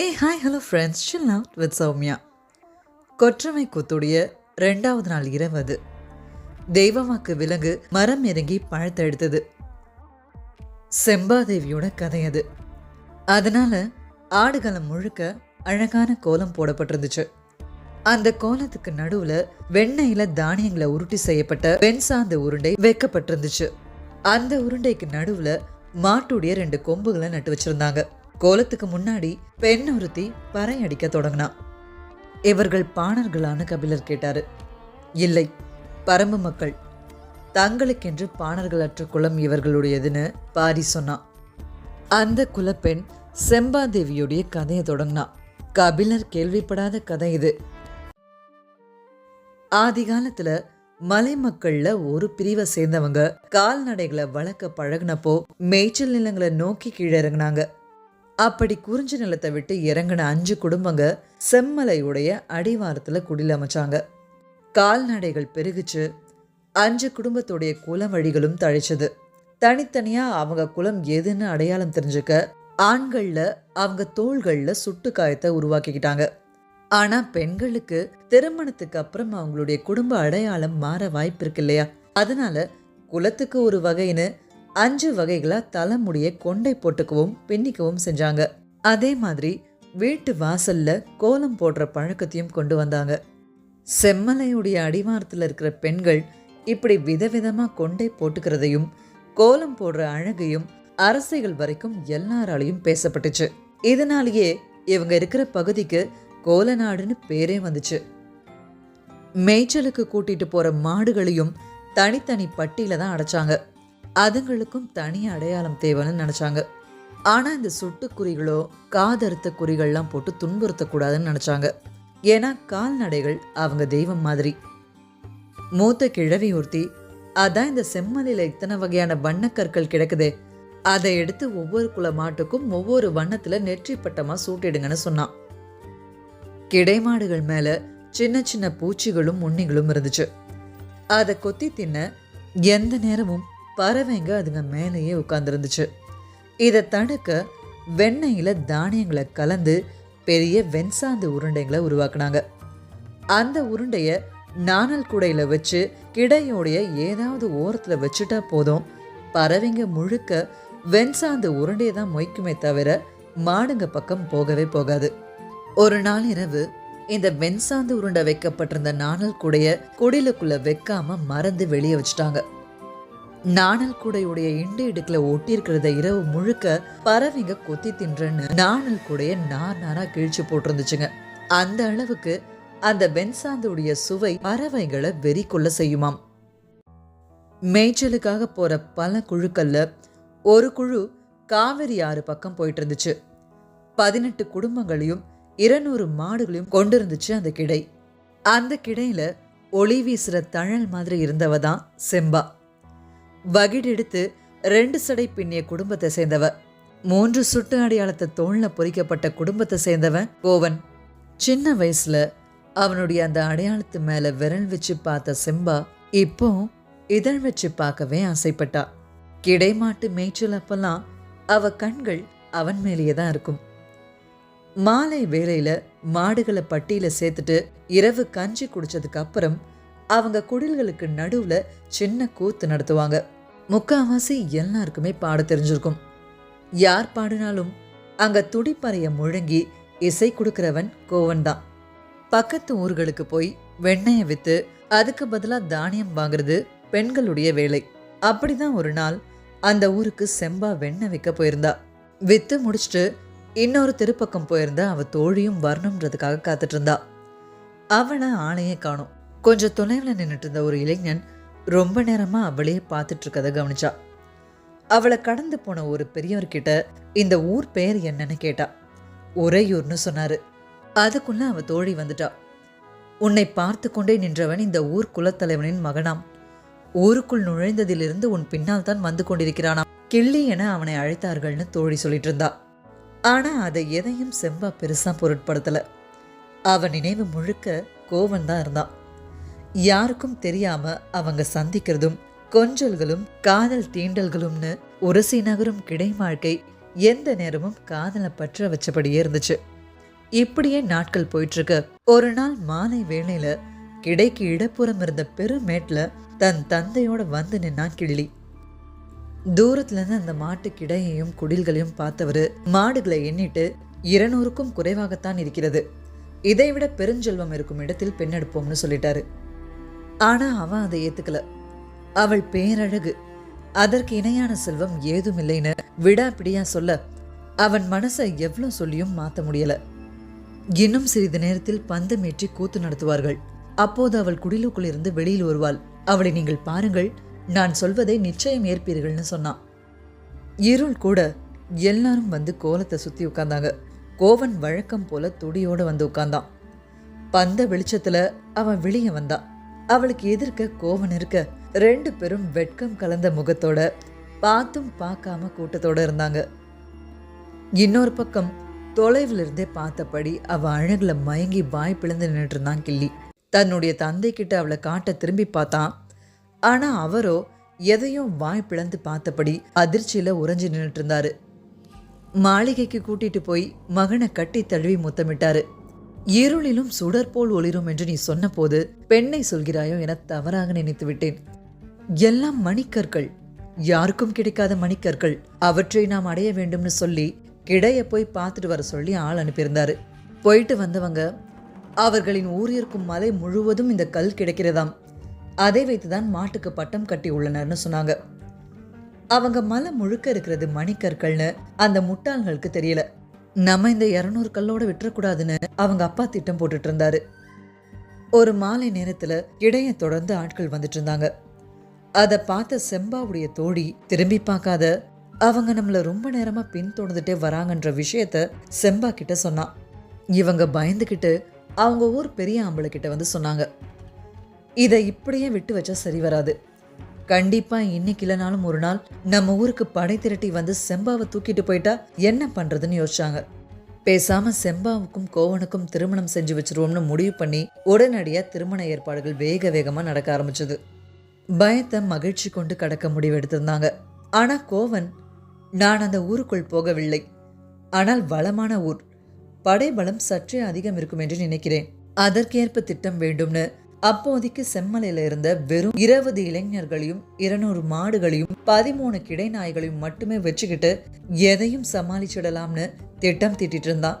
A hi hello friends chill out with Soumya கொற்றமை கூத்துடைய ரெண்டாவது நாள் இரவு அது. தெய்வமாக்கு விலங்கு மரம் இறங்கி பழத்தை எடுத்தது. செம்பாதேவியோட கதை அது. அதனால் ஆடுகளம் முழுக்க அழகான கோலம் போடப்பட்டிருந்துச்சு. அந்த கோலத்துக்கு நடுவில் வெண்ணெயில் தானியங்களை உருட்டி செய்யப்பட்ட வெண் சார்ந்த உருண்டை வைக்கப்பட்டிருந்துச்சு. அந்த உருண்டைக்கு நடுவில் மாட்டுடைய ரெண்டு கொம்புகளை நட்டு வச்சுருந்தாங்க. கோலத்துக்கு முன்னாடி பெண் ஒருத்தி பறை அடிக்க தொடங்கினான் இவர்கள் பாணர்களான்னு கபிலர் கேட்டாரு. இல்லை பரம்பு மக்கள். தங்களுக்கென்று பாணர்களற்ற குலம் இவர்களுடையதுன்னு பாரி சொன்னான் அந்த குலப்பெண் செம்பாதேவியுடைய கதையை தொடங்கினா. கபிலர் கேள்விப்படாத கதை இது. ஆதி காலத்துல மலை மக்கள்ல ஒரு பிரிவை சேர்ந்தவங்க கால்நடைகளை வளர்க்க பழகுனப்போ மேய்ச்சல் நிலங்களை நோக்கி கீழே இறங்குனாங்க. அப்படி குறிஞ்சி நிலத்தை விட்டு இறங்கின அஞ்சு குடும்பங்க செம்மலையுடைய அடிவாரத்தில் குடில் அமைச்சாங்க. கால்நடைகள் பெருகுச்சு. அஞ்சு குடும்பத்துடைய குலம் வழிகளும் தழைச்சது. தனித்தனியாக அவங்க குலம் எதுன்னு அடையாளம் தெரிஞ்சுக்க ஆண்களில் அவங்க தோள்களில் சுட்டு காயத்தை உருவாக்கிக்கிட்டாங்க. ஆனால் பெண்களுக்கு திருமணத்துக்கு அப்புறம் அவங்களுடைய குடும்ப அடையாளம் மாற வாய்ப்பு இருக்கு இல்லையா? அதனால குலத்துக்கு ஒரு வகைன்னு அஞ்சு வகைகளாக தலைமுடியை கொண்டை போட்டுக்கவும் பின்னிக்கவும் செஞ்சாங்க. அதே மாதிரி வீட்டு வாசல்ல கோலம் போடுற பழக்கத்தையும் கொண்டு வந்தாங்க. செம்மலையுடைய அடிவாரத்தில் இருக்கிற பெண்கள் இப்படி விதவிதமாக கொண்டை போட்டுக்கிறதையும் கோலம் போடுற அழகையும் அரசைகள் வரைக்கும் எல்லாராலையும் பேசப்பட்டுச்சு. இதனாலேயே இவங்க இருக்கிற பகுதிக்கு கோலநாடுன்னு பேரே வந்துச்சு. மேய்ச்சலுக்கு கூட்டிட்டு போற மாடுகளையும் தனித்தனி பட்டியில தான் அடைச்சாங்க. அதுங்களுக்கும் தனி அடையாளம் தேவைன்னு நினச்சாங்க. ஆனால் இந்த சுட்டுக்குறிகளோ காதறுத்த குறிகள்லாம் போட்டு துன்புறுத்தக்கூடாதுன்னு நினச்சாங்க. ஏன்னா கால்நடைகள் அவங்க தெய்வம் மாதிரி. மூத்த கிழவி ஒருத்தி அதான் இந்த செம்மலில் இத்தனை வகையான வண்ணக்கற்கள் கிடக்குதே. அதை எடுத்து ஒவ்வொரு குல மாட்டுக்கும் ஒவ்வொரு வண்ணத்தில் நெற்றி பட்டமாக சூட்டிடுங்கன்னு சொன்னான் கிடைமாடுகள் மேலே சின்ன சின்ன பூச்சிகளும் உண்ணிகளும் இருந்துச்சு. அதை கொத்தி தின்ன எந்த நேரமும் பறவைங்க அதுங்க மேலேயே உட்காந்துருந்துச்சு இதை தடுக்க வெண்ணெயில் தானியங்களை கலந்து பெரிய வெண்சாந்து உருண்டைங்களை உருவாக்குனாங்க. அந்த உருண்டைய நாணல் கூடையில் வச்சு கிடையோடைய ஏதாவது ஓரத்தில் வச்சுட்டா போதும். பறவைங்க முழுக்க வெண்சாந்து உருண்டையை தான் மொய்க்குமே தவிர மாடுங்க பக்கம் போகவே போகாது. ஒரு நாள் இரவு இந்த வெண்சாந்து உருண்டை வைக்கப்பட்டிருந்த நாணல் கூடைய குடிலுக்குள்ள வைக்காம மறந்து வெளியே வச்சுட்டாங்க. நாணல் கூடையுடைய இண்டு இடுக்கில் ஒட்டி இருக்கிறத இரவு முழுக்க பறவைங்க கொத்தி தின்றன்னு நாணல் கூடைய நார் நாரா கிழிச்சு போட்டிருந்துச்சுங்க. அந்த அளவுக்கு அந்த வெண்சாந்துடைய சுவை பறவைகளை வெறி கொள்ள செய்யுமாம். மேய்ச்சலுக்காக போற பல குழுக்கள்ல ஒரு குழு காவிரி ஆறு பக்கம் போயிட்டு இருந்துச்சு பதினெட்டு குடும்பங்களையும் இருநூறு மாடுகளையும் கொண்டிருந்துச்சு அந்த கிடை. அந்த கிடையில ஒளி வீசுற தழல் மாதிரி இருந்தவ தான் செம்பா. வகிடெடுத்து ரெண்டு சடை பின்னிய குடும்பத்தை சேர்ந்தவ. மூன்று சுட்டு அடையாளத்தை தோளில் பொறிக்கப்பட்ட குடும்பத்தை சேர்ந்தவன் கோவன் சின்ன வயசுல அவனுடைய அந்த அடையாளத்து மேல விரல் வச்சு பார்த்த செம்பா இப்போ இதழ் வச்சு பார்க்கவே ஆசைப்பட்டா. கிடைமாட்டு மேய்ச்சல் அப்பெல்லாம் அவ கண்கள் அவன் மேலேயே தான் இருக்கும். மாலை வேலையில மாடுகளை பட்டியில சேர்த்துட்டு இரவு கஞ்சி குடிச்சதுக்கு அப்புறம் அவங்க குடில்களுக்கு நடுவுல சின்ன கூத்து நடத்துவாங்க. முக்காவாசி எல்லாருக்குமே பாட தெரிஞ்சிருக்கும். யார் பாடினாலும் அங்க துடிப்பறைய முழங்கி இசை கொடுக்கிறவன் கோவன் தான். பக்கத்து ஊர்களுக்கு போய் வெண்ணெயை வித்து அதுக்கு பதிலாக தானியம் வாங்குறது பெண்களுடைய வேலை. அப்படிதான் ஒரு நாள் அந்த ஊருக்கு செம்பா வெண்ணெய் விற்க போயிருந்தா. வித்து முடிச்சுட்டு இன்னொரு திருப்பக்கம் போயிருந்தா அவ தோழியும் வரணுன்றதுக்காக காத்துட்டு இருந்தா. அவளை ஆளையே காணும். கொஞ்சம் தொலைவில் நின்றுட்டு இருந்த ஒரு இளைஞன் ரொம்ப நேரமாக அவளே பார்த்துட்டு இருக்கதை கவனிச்சா. அவளை கடந்து போன ஒரு பெரியவர்கிட்ட இந்த ஊர் பெயர் என்னன்னு கேட்டா. உறையூர்னு சொன்னார். அதுக்குள்ள அவள் தோழி வந்துட்டா. உன்னை பார்த்து கொண்டே நின்றவன் இந்த ஊர் குலத்தலைவனின் மகனாம். ஊருக்குள் நுழைந்ததிலிருந்து உன் பின்னால் தான் வந்து கொண்டிருக்கிறானாம். கிள்ளி என அவனை அழைத்தார்கள்னு தோழி சொல்லிட்டு இருந்தா ஆனா அதை எதையும் செம்பா பெருசா பொருட்படுத்தல. அவன் நினைவு முழுக்க கோவன் தான் இருந்தான் யாருக்கும் தெரியாம அவங்க சந்திக்கிறதும் கொஞ்சல்களும் காதல் தீண்டல்களும்னு உரசி நகரும் கிடை வாழ்க்கை எந்த நேரமும் காதலை பற்ற வச்சபடியே இருந்துச்சு. இப்படியே நாட்கள் போயிட்டு இருக்க ஒரு நாள் மாலை வேளையில கிடைக்கு இடப்புறம் இருந்த பெருமேட்ல தன் தந்தையோட வந்து நின்னான் கிள்ளி தூரத்துல இருந்து அந்த மாட்டு கிடையையும் குடில்களையும் பார்த்தவரு மாடுகளை எண்ணிட்டு இருநூறுக்கும் குறைவாகத்தான் இருக்கிறது. இதைவிட பெருஞ்செல்வம் இருக்கும் இடத்தில் பெண்ணெடுப்போம்னு சொல்லிட்டாரு. ஆனால் அவன் அதை ஏற்றுக்கல அவள் பேரழகு. அதற்கு இணையான செல்வம் ஏதும் இல்லைன்னு விடாப்பிடியா சொல்ல அவன் மனசை எவ்வளோ சொல்லியும் மாற்ற முடியல. இன்னும் சிறிது நேரத்தில் பந்தமேற்றி கூத்து நடத்துவார்கள். அப்போது அவள் குடிலுக்குள் இருந்து வெளியில் வருவாள். அவளை நீங்கள் பாருங்கள் நான் சொல்வதை நிச்சயம் ஏற்பீர்கள்னு சொன்னான். இருள் கூட எல்லாரும் வந்து கோலத்தை சுத்தி உட்கார்ந்தாங்க. கோவன் வழக்கம் போல துடியோடு வந்து உட்கார்ந்தான். பந்த வெளிச்சத்துல அவன் வெளியே வந்தான். அவளுக்கு எதிர்க்க கோவன் இருக்க ரெண்டு பேரும் வெட்கம் கலந்த முகத்தோட பார்த்தும் பார்க்காம கூட்டத்தோட இருந்தாங்க. இன்னொரு பக்கம் தொலைவில் இருந்தே பார்த்தபடி அவ அழகுல மயங்கி வாய் பிளந்து நின்றுட்டு இருந்தான் கிள்ளி. தன்னுடைய தந்தை கிட்ட அவளை காட்ட திரும்பி பார்த்தான். ஆனா அவரோ எதையும் வாய் பிளந்து பார்த்தபடி அதிர்ச்சியில உறைஞ்சு நின்றுட்டு இருந்தாரு மாளிகைக்கு கூட்டிட்டு போய் மகனை கட்டி தழுவி முத்தமிட்டாரு. இருளிலும் சுடர் போல் ஒளிரும் என்று நீ சொன்னபோது பெண்ணை சொல்கிறாயோ என தவறாக நினைத்து விட்டேன். எல்லாம் மணிக்கற்கள். யாருக்கும் கிடைக்காத மணிக்கற்கள். அவற்றை நாம் அடைய வேண்டும்னு சொல்லி கிடைய போய் பார்த்துட்டு வர சொல்லி ஆள் அனுப்பியிருந்தாரு. போயிட்டு வந்தவங்க அவர்களின் ஊர் இருக்கும் மலை முழுவதும் இந்த கல் கிடைக்கிறதாம். அதை வைத்துதான் மாட்டுக்கு பட்டம் கட்டி உள்ளனர்னு சொன்னாங்க. அவங்க மலை முழுக்க இருக்கிறது மணிக்கற்கள்னு அந்த முட்டாள்களுக்கு தெரியல. நம்ம இந்த இரநூறு கல்லோட விட்டுறக்கூடாதுன்னு அவங்க அப்பா திட்டம் போட்டுட்டு இருந்தாரு. ஒரு மாலை நேரத்துல இடைய தொடர்ந்து ஆட்கள் வந்துட்டு இருந்தாங்க. அதை பார்த்த செம்பாவுடைய தோழி திரும்பி பார்க்காத அவங்க நம்மள ரொம்ப நேரமா பின்தொடர்ந்துட்டே வராங்கன்ற விஷயத்த செம்பா கிட்ட சொன்னான் இவங்க பயந்துக்கிட்டு அவங்க ஊர் பெரிய ஆம்பளை கிட்ட வந்து சொன்னாங்க. இதை இப்படியே விட்டு வச்சா சரி வராது. கண்டிப்பா இன்னைக்கு இல்லைனாலும் ஒரு நாள் நம்ம ஊருக்கு படை திரட்டி வந்து செம்பாவை தூக்கிட்டு போயிட்டா என்ன பண்றதுன்னு யோசிச்சாங்க. பேசாம செம்பாவுக்கும் கோவனுக்கும் திருமணம் செஞ்சு வச்சிருவோம்னு முடிவு பண்ணி உடனடியா திருமண ஏற்பாடுகள் வேக வேகமா நடக்க ஆரம்பிச்சது. பயத்தை மகிழ்ச்சி கொண்டு கடக்க முடிவெடுத்திருந்தாங்க ஆனா கோவன் நான் அந்த ஊருக்குள் போகவில்லை. ஆனால் வளமான ஊர். படைபலம் சற்றே அதிகம் இருக்கும் என்று நினைக்கிறேன். அதற்கேற்ப திட்டம் வேண்டும்னு அப்போதைக்கு செம்மலையில் இருந்த வெறும் இருபது இளைஞர்களையும் இருநூறு மாடுகளையும் பதிமூணு கிடை நாய்களையும் மட்டுமே வச்சுக்கிட்டு எதையும் சமாளிச்சிடலாம்னு திட்டம் தீட்டிட்டு இருந்தான்.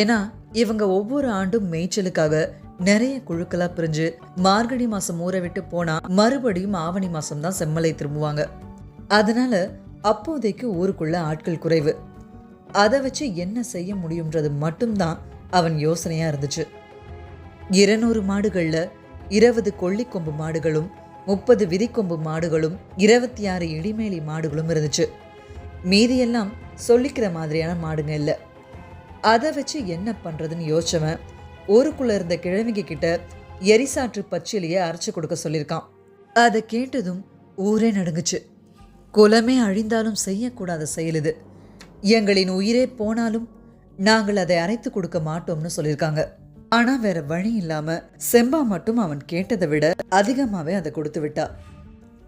ஏன்னா இவங்க ஒவ்வொரு ஆண்டும் மேய்ச்சலுக்காக நிறைய குழுக்களா பிரிஞ்சு மார்கழி மாசம் ஊற விட்டு போனா மறுபடியும் ஆவணி மாசம் தான் செம்மலை திரும்புவாங்க. அதனால அப்போதைக்கு ஊருக்குள்ள ஆட்கள் குறைவு. அதை வச்சு என்ன செய்ய முடியுன்றது மட்டும்தான் அவன் யோசனையா இருந்துச்சு. இருநூறு மாடுகளில் இருபது கொள்ளிக்கொம்பு மாடுகளும் முப்பது விதிக்கொம்பு மாடுகளும் இருபத்தி ஆறு இடிமேலி மாடுகளும் இருந்துச்சு. மீதியெல்லாம் சொல்லிக்கிற மாதிரியான மாடுங்க இல்லை. அதை வச்சு என்ன பண்ணுறதுன்னு யோசிச்சவன் ஊருக்குள்ளே இருந்த கிழவிங்க கிட்ட எரிசாற்று பச்சிலையை அரைச்சி கொடுக்க சொல்லியிருக்கான். அதை கேட்டதும் ஊரே நடுங்குச்சு. குலமே அழிந்தாலும் செய்யக்கூடாத செயல் இது. எங்களின் உயிரே போனாலும் நாங்கள் அதை அரைத்து கொடுக்க மாட்டோம்னு சொல்லியிருக்காங்க. ஆனா வேற வழி இல்லாம செம்பா மட்டும் அவன் கேட்டதை விட அதிகமாவே அதை கொடுத்து விட்டா.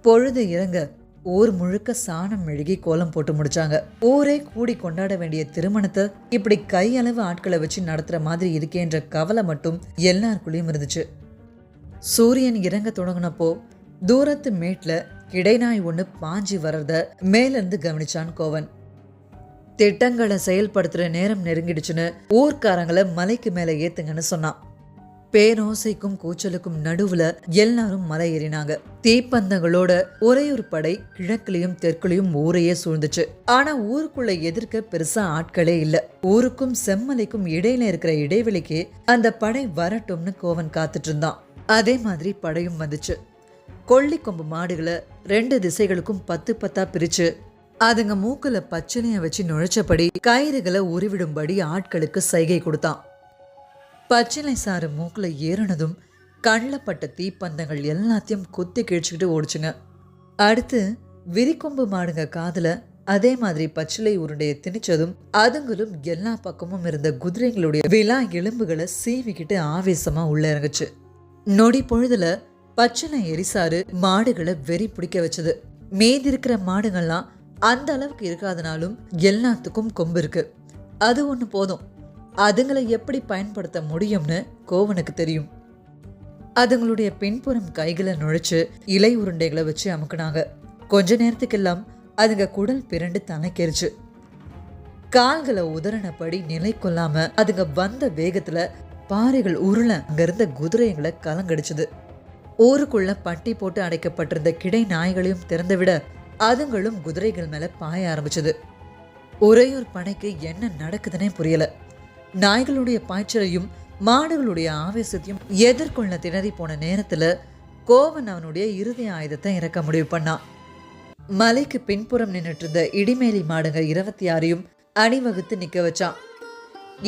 பொழுது இறங்க ஊர் முழுக்க சாணம் மெழுகி கோலம் போட்டு முடிச்சாங்க. ஊரே கூடி கொண்டாட வேண்டிய திருமணத்தை இப்படி கையளவு ஆட்களை வச்சு நடத்துற மாதிரி இருக்கேன்ற கவலை மட்டும் எல்லாருக்குள்ளேயும் இருந்துச்சு. சூரியன் இறங்க தொடங்கினப்போ தூரத்து மேட்ல கிடைநாய் ஒன்று பாஞ்சி வர்றத மேலிருந்து கவனிச்சான் கோவன். திட்டங்களை செயல்படுத்துகிற நேரம் நெருங்கிடுச்சுன்னு ஊர்க்காரங்களை மலைக்கு மேலே ஏத்துங்கன்னு சொன்னான். பேரோசைக்கும் கூச்சலுக்கும் நடுவுல எல்லாரும் மலை ஏறினாங்க. தீப்பந்தங்களோட ஒரே ஒரு படை கிழக்குலையும் தெற்குலையும் ஊரையே சூழ்ந்துச்சு. ஆனா ஊருக்குள்ள எதிர்க்க பெருசா ஆட்களே இல்ல. ஊருக்கும் செம்மலைக்கும் இடையில இருக்கிற இடைவெளிக்கு அந்த படை வரட்டும்னு கோவன் காத்துட்டு இருந்தான். அதே மாதிரி படையும் வந்துச்சு. கொள்ளிக்கொம்பு மாடுகளை ரெண்டு திசைகளுக்கும் பத்து பத்தா பிரிச்சு அதுங்க மூக்குல பச்சனைய வச்சு நுழைச்சபடி கயிறுகளை உருவிடும்படி ஆட்களுக்கு சைகை கொடுத்தான். பச்சிலை சாறு மூக்குல ஏறினதும் கண்ணில் பட்ட தீப்பந்தங்கள் எல்லாத்தையும் குத்தி கிழிச்சுக்கிட்டு ஓடிச்சுங்க. அடுத்து விரிக்கொம்பு மாடுங்க காதுல அதே மாதிரி பச்சிலை உருண்டையை திணிச்சதும் அதுங்களும் எல்லா பக்கமும் இருந்த குதிரைங்களுடைய விழா எலும்புகளை சீவிக்கிட்டு ஆவேசமா உள்ள இறங்குச்சு. நொடி பொழுதுல பச்சிலை எரிசாறு மாடுகளை வெறி பிடிக்க வச்சது. மீதி இருக்கிற மாடுகள்லாம் அந்த அளவுக்கு இருக்காதனாலும் எல்லாத்துக்கும் கொம்பு இருக்கு. அது ஒன்று போதும். அதுங்களை எப்படி பயன்படுத்த முடியும்னு கோவனுக்கு தெரியும். அதுங்களுடைய பின்புறம் கைகளை நுழைச்சு இலை உருண்டைகளை வச்சு அமுக்குனாங்க. கொஞ்ச நேரத்துக்கெல்லாம் அதுங்க குடல் பிறண்டு தனக்கெரிச்சு கால்களை உதறினபடி நிலை கொள்ளாம அதுங்க வந்த வேகத்துல பாறைகள் உருள அங்கிருந்த குதிரைகளை கலங்கடிச்சது. ஊருக்குள்ள பட்டி போட்டு அடைக்கப்பட்டிருந்த கிடை நாய்களையும் திறந்துவிட அதுங்களும் குதிரைகள் மேலே பாய ஆரம்பிச்சது. ஒரேயூர் படைக்கு என்ன நடக்குதுன்னே புரியல. நாய்களுடைய பாய்ச்சலையும் மாடுகளுடைய ஆவேசத்தையும் எதிர்கொள்ள திணறி போன நேரத்தில் கோவன் அவனுடைய இறுதி ஆயுதத்தை இறக்க முடிவு பண்ணான் மலைக்கு பின்புறம் நின்றுட்டு இருந்த இடிமேலி மாடுங்க இருபத்தி ஆறையும் அணிவகுத்து நிற்க வச்சான்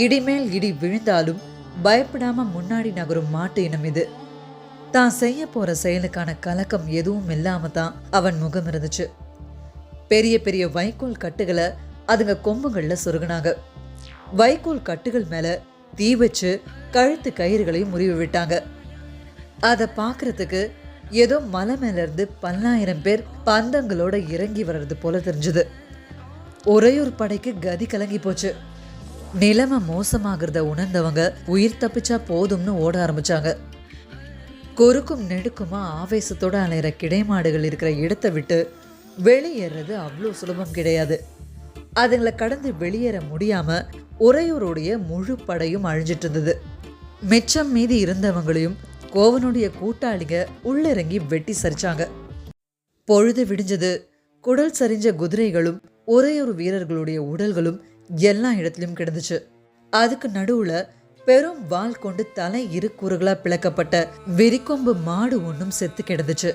இடிமேல் இடி விழுந்தாலும் பயப்படாம முன்னாடி நகரும் மாட்டு இனம் இது. தான் செய்ய போற செயலுக்கான கலக்கம் எதுவும் இல்லாம தான் அவன் முகம் இருந்துச்சு பெரிய பெரிய வைக்கோல் கட்டுகளை அதுங்க கொம்புங்களில் சுருகினாங்க. வைக்கோல் கட்டுகள் மேலே தீ வச்சு கழுத்து கயிறுகளையும் முறிவு விட்டாங்க. அதை பார்க்கறதுக்கு ஏதோ மலை மேலேருந்து பல்லாயிரம் பேர் பந்தங்களோட இறங்கி வர்றது போல தெரிஞ்சுது. உறையூர் படைக்கு கதி கலங்கி போச்சு. நிலைமை மோசமாகிறத உணர்ந்தவங்க உயிர் தப்பிச்சா போதும்னு ஓட ஆரம்பிச்சாங்க. குறுக்கும் நெடுக்குமா ஆவேசத்தோட அலையிற கிடைமாடுகள் இருக்கிற இடத்தை விட்டு வெளியேறது அவ்வளோ சுலபம் கிடையாது. அதுங்களை கடந்து வெளியேற முடியாமல் உறையூருடைய முழு படையும் அழிஞ்சிட்டு இருந்தது. மிச்சம் மீதி இருந்தவங்களையும் கோவனுடைய கூட்டாளிங்க உள்ளிறங்கி வெட்டி சரிச்சாங்க. பொழுது விடிஞ்சது. குடல் சரிஞ்ச குதிரைகளும் ஒரே ஒரு வீரர்களுடைய உடல்களும் எல்லா இடத்துலையும் கிடந்துச்சு. அதுக்கு நடுவுல பெரும் வாள் கொண்டு தலை இரு கூறுகளா பிளக்கப்பட்ட வெறிக்கொம்பு மாடு ஒன்றும் செத்து கிடந்துச்சு.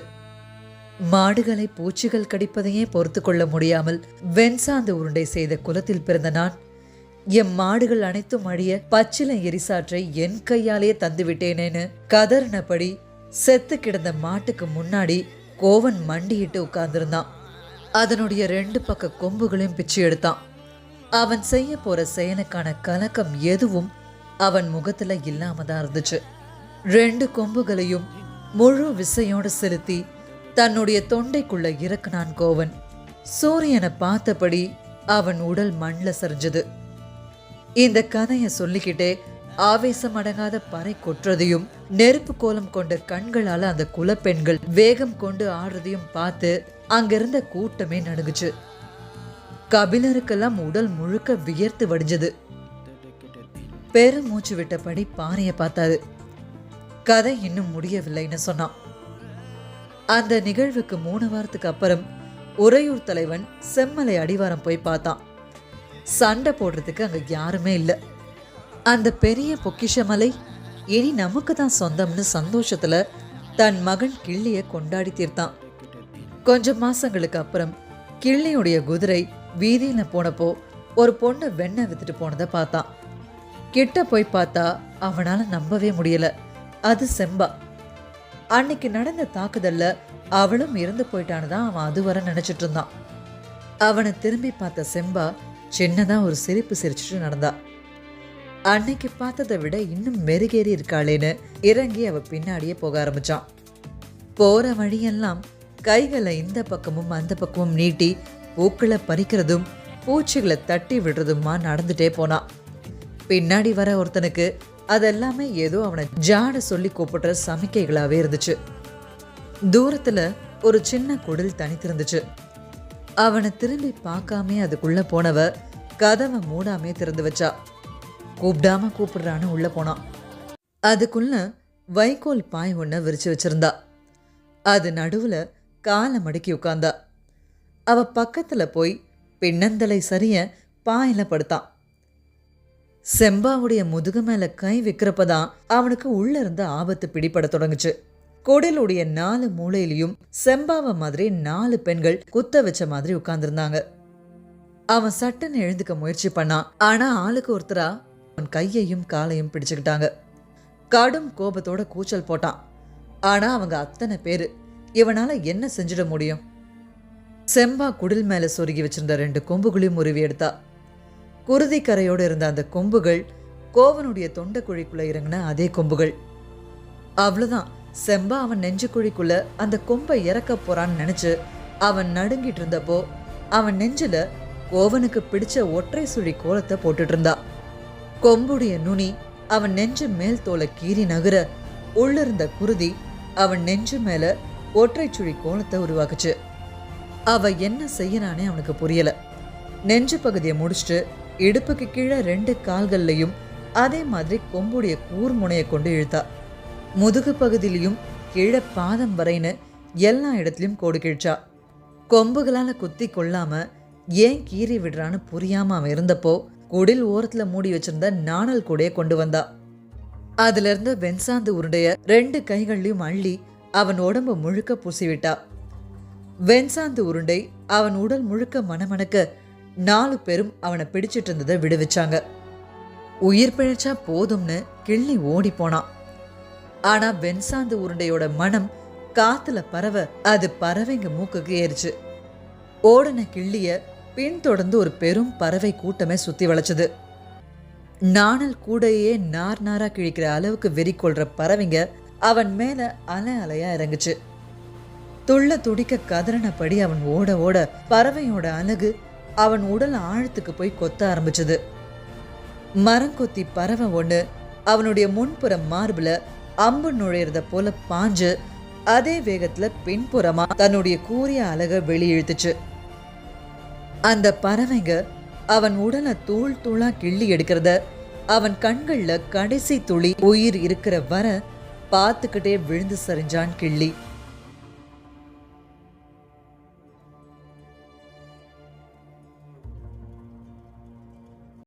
மாடுகளை பூச்சிகள் கடிப்பதையே பொறுத்து கொள்ள முடியாமல் வெண்சாந்து உருண்டை செய்த குலத்தில் பிறந்த நான். எம் மாடுகள் அனைத்தும் அழிய பச்சிலை எரிசாற்றை என் கையாலே தந்துவிட்டேனேன்னு கதறினபடி செத்து கிடந்த மாட்டுக்கு முன்னாடி கோவன் மண்டியிட்டு உட்கார்ந்திருந்தான். அதனுடைய ரெண்டு பக்க கொம்புகளையும் பிச்சு எடுத்தான். அவன் செய்ய போற செயலுக்கான கலக்கம் எதுவும் அவன் முகத்துல இல்லாம தான் இருந்துச்சு. ரெண்டு கொம்புகளையும் முழு விசையோடு செலுத்தி தன்னுடைய தொண்டைக்குள்ள இறக்குனான் கோவன். சூரியனை பார்த்தபடி அவன் உடல் மண்ல சரிஞ்சது. இந்த கதையை சொல்லிக்கிட்டே ஆவேசம் அடங்காத பறை கொட்டுறதையும் நெருப்பு கோலம் கொண்ட கண்களால அந்த குலப்பெண்கள் வேகம் கொண்டு ஆடுறதையும் பார்த்து அங்கிருந்த கூட்டமே நடுங்குச்சு. கபிலருக்கெல்லாம் உடல் முழுக்க வியர்த்து வடிஞ்சது. பெருமூச்சு விட்டபடி பாறையை பார்த்தாது கதை இன்னும் முடியவில்லைன்னு சொன்னான். அந்த நிகழ்வுக்கு மூணு வாரத்துக்கு அப்புறம் உறையூர் தலைவன் செம்மலை அடிவாரம் போய் பார்த்தான். சண்டை போடுறதுக்கு அங்க யாருமே இல்லை. அந்த பெரிய பொக்கிஷமலை இனி நமக்கு தான் சொந்தம்னு சந்தோஷத்துல தன் மகன் கிள்ளிய கொண்டாடி தீர்த்தான். கொஞ்சம் மாசங்களுக்கு அப்புறம் கிள்ளியுடைய குதிரை வீதியில போனப்போ ஒரு பொண்ணு வெண்ணெய் வித்துட்டு போனதை பார்த்தான். கிட்ட போய் பார்த்தா அவனால நம்பவே முடியல. அது செம்பா. அன்னைக்கு நடந்த தாக்குதல்ல அவளும் இறந்து போயிட்டான்னு தான் அவன் அதுவரை நினைச்சிட்டு இருந்தான். அவனை திரும்பி பார்த்த செம்பா சின்னதா ஒரு சிரிப்பு சிரிச்சுட்டு நடந்தா. அன்னைக்கு பார்த்ததை விட இன்னும் மெருகேறி இருக்காளேன்னு இறங்கி அவ பின்னாடியே போக ஆரம்பிச்சான். போற வழியெல்லாம் கைகளை இந்த பக்கமும் அந்த பக்கமும் நீட்டி பூக்களை பறிக்கிறதும் பூச்சிகளை தட்டி விடுறதுமா நடந்துட்டே போனான் பின்னாடி வர ஒருத்தனுக்கு அதெல்லாமே ஏதோ அவனை ஜாட சொல்லி கூப்பிடுற சமிக்கைகளாகவே இருந்துச்சு. தூரத்தில் ஒரு சின்ன குடில் தனித்திருந்துச்சு. அவனை திரும்பி பார்க்காமே அதுக்குள்ளே போனவ கதவை மூடாமே திறந்து வச்சா. கூப்பிடாம கூப்பிடுறான்னு உள்ளே போனான் அதுக்குள்ள வைக்கோல் பாய் ஒன்று விரிச்சு வச்சிருந்தா. அது நடுவில் காலை மடக்கி உட்காந்தா. அவ பக்கத்தில் போய் பின்னந்தலை சரிய பாயில படுத்தான் செம்பாவுடைய முதுகு மேல கை வைக்கிறப்பதான் அவனுக்கு உள்ள இருந்த ஆபத்து பிடிபட தொடங்குச்சு. குடிலுடைய நாலு மூலையிலையும் செம்பாவை மாதிரி நாலு பெண்கள் குத்த வச்ச மாதிரி உட்கார்ந்துருந்தாங்க. அவன் சட்டுன்னு எழுந்துக்க முயற்சி பண்ணான் ஆனா ஆளுக்கு ஒருத்தரா அவன் கையையும் காலையும் பிடிச்சுக்கிட்டாங்க. கடும் கோபத்தோட கூச்சல் போட்டான். ஆனா அவங்க அத்தனை பேரு இவனால என்ன செஞ்சிட முடியும்? செம்பா குடில் மேல சொருகி வச்சிருந்த ரெண்டு கொம்புகளையும் உருவி எடுத்தா. குருதி கரையோடு இருந்த அந்த கொம்புகள் கோவனுடைய தொண்டைக்குழிக்குள்ள இறங்கின அதே கொம்புகள். அவ்வளோதான் செம்பா அவன் நெஞ்சு குழிக்குள்ள அந்த கொம்பை இறக்க போறான்னு நினைச்சு அவன் நடுங்கிட்டு இருந்தப்போ அவன் நெஞ்சில கோவனுக்கு பிடிச்ச ஒற்றை சுழி கோலத்தை போட்டுட்டு இருந்தா. கொம்புடைய நுனி அவன் நெஞ்சு மேல் தோலை கீறி நகர உள்ளிருந்த குருதி அவன் நெஞ்சு மேல ஒற்றை சுழி கோலத்தை உருவாக்குச்சு. அவ என்ன செய்யறானே அவனுக்கு புரியல. நெஞ்சு பகுதியை முடிச்சுட்டு இடுப்புக்கு கீழே ரெண்டு கால்கள்லையும் அதே மாதிரி கொம்புடைய கூர்முனையை கொண்டு இழுத்தா. முதுகு பகுதியிலையும் கீழே பாதம் வரைன்னு எல்லா இடத்துலையும் கோடு கிழிச்சா. கொம்புகளால குத்தி கொள்ளாம ஏன் கீறி விடுறான்னு புரியாமல் அவன் இருந்தப்போ குடில் ஓரத்துல மூடி வச்சிருந்த நாணல் கூடையை கொண்டு வந்தா. அதுல வெண்சாந்து உருண்டைய ரெண்டு கைகள்லையும் அள்ளி அவன் உடம்பு முழுக்க பூசிவிட்டா. வெண்சாந்து உருண்டை அவன் உடல் முழுக்க மணமணக்க நாலு பேரும் அவனை பிடிச்சிட்டு இருந்ததை விடுவிச்சாங்க. உயிர் பிழைச்சா போதும்னு கிள்ளி ஓடி போனான். ஆனா வெண்சாந்து உருண்டையோட மனம் காத்துல பறவ அது பறவைங்க மூக்குக்கு ஏறிச்சு. ஓடின கிள்ளிய பின்தொடர்ந்து ஒரு பெரும் பறவை கூட்டமே சுத்தி வளைச்சது. நாணல் கூடையே நார் நாரா கிழிக்கிற அளவுக்கு வெறி கொள்ற பறவைங்க அவன் மேல அலை அலையா இறங்குச்சு. துள்ள துடிக்க கதறனபடி அவன் ஓட ஓட பறவையோட அழகு அவன் உடல் ஆழத்துக்கு போய் கொத்த ஆரம்பிச்சது. மரங்கொத்தி பறவை ஒன்று அவனுடைய முன்புற மார்புல அம்பு நுழையிறத போல பாஞ்சு அதே வேகத்துல பின்புறமா தன்னுடைய கூரிய அழக வெளியிழுத்துச்சு. அந்த பறவைங்க அவன் உடலை தூள் தூளா கிள்ளி எடுக்கிறத அவன் கண்கள்ல கடைசி துளி உயிர் இருக்கிற வர பார்த்துக்கிட்டே விழுந்து சரிஞ்சான் கிள்ளி.